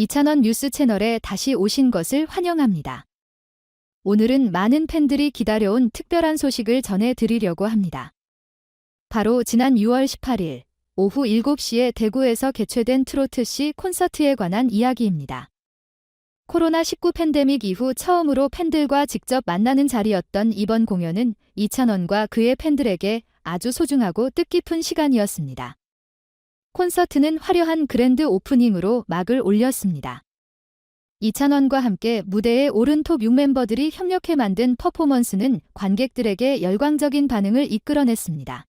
이찬원 뉴스 채널에 다시 오신 것을 환영합니다. 오늘은 많은 팬들이 기다려온 특별한 소식을 전해드리려고 합니다. 바로 지난 6월 18일 오후 7시에 대구에서 개최된 트로트 씨 콘서트에 관한 이야기입니다. 코로나19 팬데믹 이후 처음으로 팬들과 직접 만나는 자리였던 이번 공연은 이찬원과 그의 팬들에게 아주 소중하고 뜻깊은 시간이었습니다. 콘서트는 화려한 그랜드 오프닝으로 막을 올렸습니다. 이찬원과 함께 무대에 오른 톱 6멤버들이 협력해 만든 퍼포먼스는 관객들에게 열광적인 반응을 이끌어냈습니다.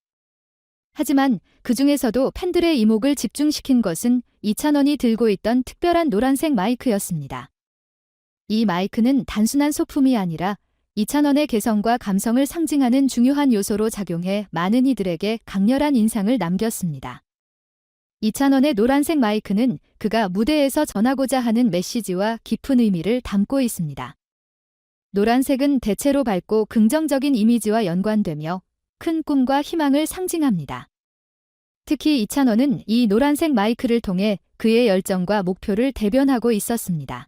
하지만 그 중에서도 팬들의 이목을 집중시킨 것은 이찬원이 들고 있던 특별한 노란색 마이크였습니다. 이 마이크는 단순한 소품이 아니라 이찬원의 개성과 감성을 상징하는 중요한 요소로 작용해 많은 이들에게 강렬한 인상을 남겼습니다. 이찬원의 노란색 마이크는 그가 무대에서 전하고자 하는 메시지와 깊은 의미를 담고 있습니다. 노란색은 대체로 밝고 긍정적인 이미지와 연관되며 큰 꿈과 희망을 상징합니다. 특히 이찬원은 이 노란색 마이크를 통해 그의 열정과 목표를 대변하고 있었습니다.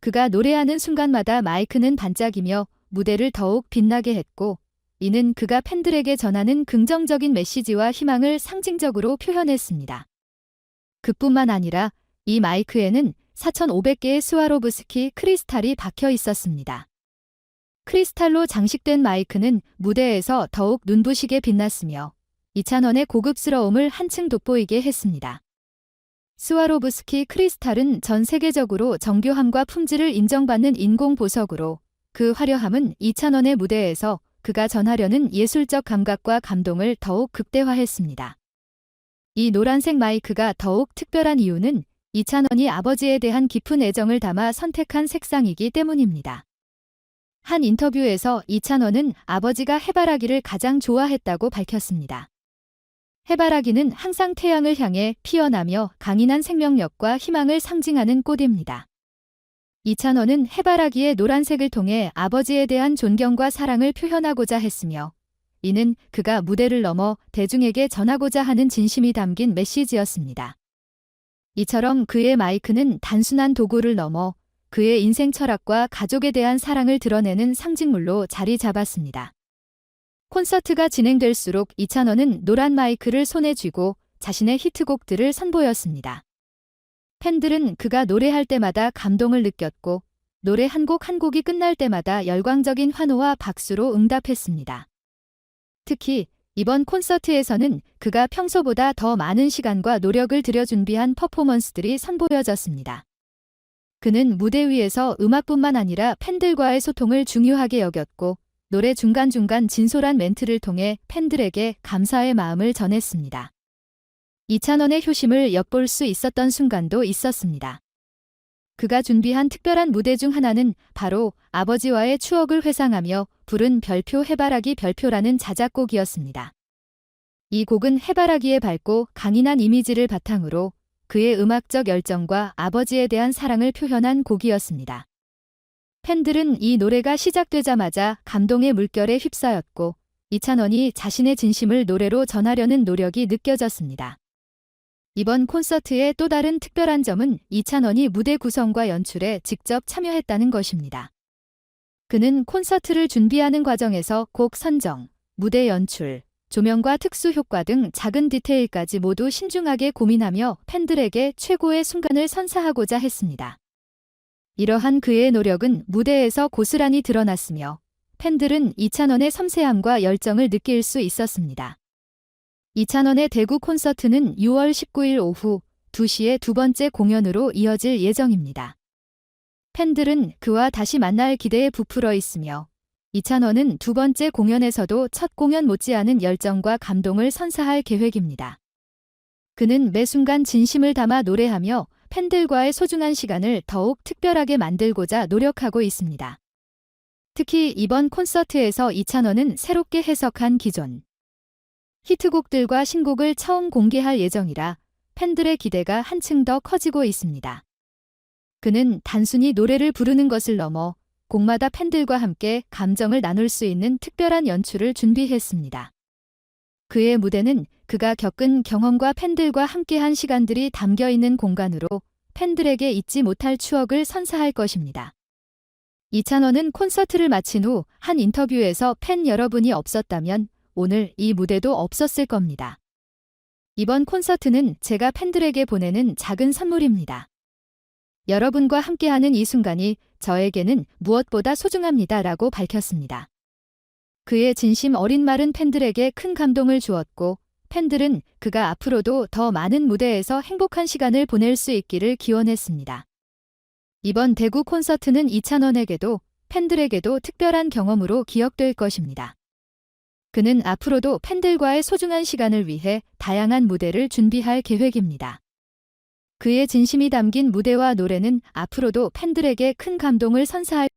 그가 노래하는 순간마다 마이크는 반짝이며 무대를 더욱 빛나게 했고, 이는 그가 팬들에게 전하는 긍정적인 메시지와 희망을 상징적으로 표현했습니다. 그뿐만 아니라 이 마이크에는 4,500개의 스와로브스키 크리스탈이 박혀 있었습니다. 크리스탈로 장식된 마이크는 무대에서 더욱 눈부시게 빛났으며 이찬원의 고급스러움을 한층 돋보이게 했습니다. 스와로브스키 크리스탈은 전 세계적으로 정교함과 품질을 인정받는 인공 보석으로 그 화려함은 이찬원의 무대에서 그가 전하려는 예술적 감각과 감동을 더욱 극대화했습니다. 이 노란색 마이크가 더욱 특별한 이유는 이찬원이 아버지에 대한 깊은 애정을 담아 선택한 색상이기 때문입니다. 한 인터뷰에서 이찬원은 아버지가 해바라기를 가장 좋아했다고 밝혔습니다. 해바라기는 항상 태양을 향해 피어나며 강인한 생명력과 희망을 상징하는 꽃입니다. 이찬원은 해바라기의 노란색을 통해 아버지에 대한 존경과 사랑을 표현하고자 했으며, 이는 그가 무대를 넘어 대중에게 전하고자 하는 진심이 담긴 메시지였습니다. 이처럼 그의 마이크는 단순한 도구를 넘어 그의 인생 철학과 가족에 대한 사랑을 드러내는 상징물로 자리 잡았습니다. 콘서트가 진행될수록 이찬원은 노란 마이크를 손에 쥐고 자신의 히트곡들을 선보였습니다. 팬들은 그가 노래할 때마다 감동을 느꼈고 노래 한곡한 곡이 끝날 때마다 열광적인 환호와 박수로 응답했습니다. 특히 이번 콘서트에서는 그가 평소보다 더 많은 시간과 노력을 들여 준비한 퍼포먼스들이 선보여졌습니다. 그는 무대 위에서 음악뿐만 아니라 팬들과의 소통을 중요하게 여겼고 노래 중간중간 진솔한 멘트를 통해 팬들에게 감사의 마음을 전했습니다. 이찬원의 효심을 엿볼 수 있었던 순간도 있었습니다. 그가 준비한 특별한 무대 중 하나는 바로 아버지와의 추억을 회상하며 부른 별표 해바라기 별표라는 자작곡이었습니다. 이 곡은 해바라기의 밝고 강인한 이미지를 바탕으로 그의 음악적 열정과 아버지에 대한 사랑을 표현한 곡이었습니다. 팬들은 이 노래가 시작되자마자 감동의 물결에 휩싸였고 이찬원이 자신의 진심을 노래로 전하려는 노력이 느껴졌습니다. 이번 콘서트의 또 다른 특별한 점은 이찬원이 무대 구성과 연출에 직접 참여했다는 것입니다. 그는 콘서트를 준비하는 과정에서 곡 선정, 무대 연출, 조명과 특수 효과 등 작은 디테일까지 모두 신중하게 고민하며 팬들에게 최고의 순간을 선사하고자 했습니다. 이러한 그의 노력은 무대에서 고스란히 드러났으며 팬들은 이찬원의 섬세함과 열정을 느낄 수 있었습니다. 이찬원의 대구 콘서트는 6월 19일 오후 2시에 두 번째 공연으로 이어질 예정입니다. 팬들은 그와 다시 만날 기대에 부풀어 있으며 이찬원은 두 번째 공연에서도 첫 공연 못지않은 열정과 감동을 선사할 계획입니다. 그는 매 순간 진심을 담아 노래하며 팬들과의 소중한 시간을 더욱 특별하게 만들고자 노력하고 있습니다. 특히 이번 콘서트에서 이찬원은 새롭게 해석한 기존 히트곡들과 신곡을 처음 공개할 예정이라 팬들의 기대가 한층 더 커지고 있습니다. 그는 단순히 노래를 부르는 것을 넘어 곡마다 팬들과 함께 감정을 나눌 수 있는 특별한 연출을 준비했습니다. 그의 무대는 그가 겪은 경험과 팬들과 함께한 시간들이 담겨 있는 공간으로 팬들에게 잊지 못할 추억을 선사할 것입니다. 이찬원은 콘서트를 마친 후 한 인터뷰에서 팬 여러분이 없었다면 오늘 이 무대도 없었을 겁니다. 이번 콘서트는 제가 팬들에게 보내는 작은 선물입니다. 여러분과 함께하는 이 순간이 저에게는 무엇보다 소중합니다. 라고 밝혔습니다. 그의 진심 어린 말은 팬들에게 큰 감동을 주었고, 팬들은 그가 앞으로도 더 많은 무대에서 행복한 시간을 보낼 수 있기를 기원했습니다. 이번 대구 콘서트는 이찬원에게도 팬들에게도 특별한 경험으로 기억될 것입니다. 그는 앞으로도 팬들과의 소중한 시간을 위해 다양한 무대를 준비할 계획입니다. 그의 진심이 담긴 무대와 노래는 앞으로도 팬들에게 큰 감동을 선사할